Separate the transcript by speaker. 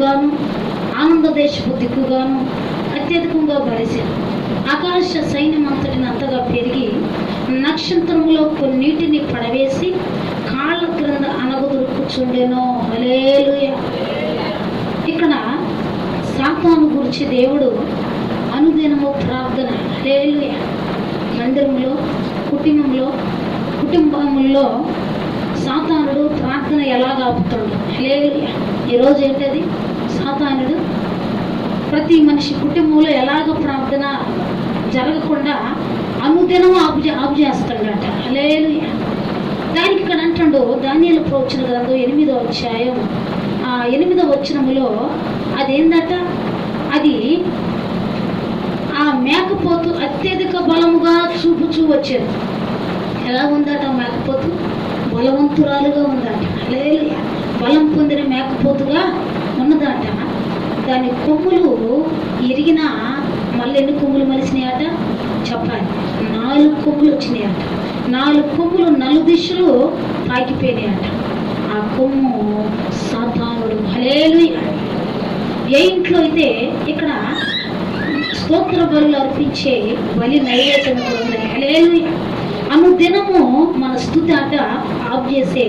Speaker 1: గాను ఆనందదేశ దేశపు దిక్కుగాను అత్యధికంగా బలిసాను ఆకాశ సైన్యం అంతటిని అంతగా పెరిగి నక్షత్రములో కొన్నిటిని పడవేసి కాళ్ళ క్రింద అనగుదురు కూర్చుండేనో. హల్లెలూయా. ఇక్కడ సాతాను గురించి దేవుడు అనుదినము ప్రార్థన. హల్లెలూయా. మందిరంలో కుటుంబంలో కుటుంబముల్లో సాతానుడు ప్రార్థన ఎలా ఆపుతాడు? హల్లెలూయా. ఈరోజు ఏంటది? సాతానుడు ప్రతి మనిషి కుటుంబంలో ఎలాగ ప్రార్థన జరగకుండా అనుదినం ఆపు ఆపు చేస్తాడట. హల్లెలూయా. దానికి ఇక్కడ అంటాడు ధాన్యాల ప్రవచన గ్రంథం ఎనిమిదో అధ్యాయం. ఆ ఎనిమిదో వచనములో అదేందట? అది ఆ మేకపోతు అత్యధిక బలముగా చూపుచూ వచ్చేది ఎలా ఉందట ఆ మేకపోతు? బలవంతురాలుగా ఉందట. దాని కొమ్ములు ఎరిగినా మళ్ళీ ఎన్ని కొమ్ములు మలిసినాయట? చెప్పాలి. నాలుగు కొమ్ములు వచ్చినాయట. నాలుగు కొమ్ములు నలుగు దిశలు పాకిపోయినాయట. ఆ కొమ్ము సాధానుడు హలేలుయా ఏ ఇంట్లో అయితే ఇక్కడ స్తోత్ర బలులు అర్పించే బలి నైవేద్యం హలేలు అను దినము మన స్థుతి ఆట ఆఫ్ చేసే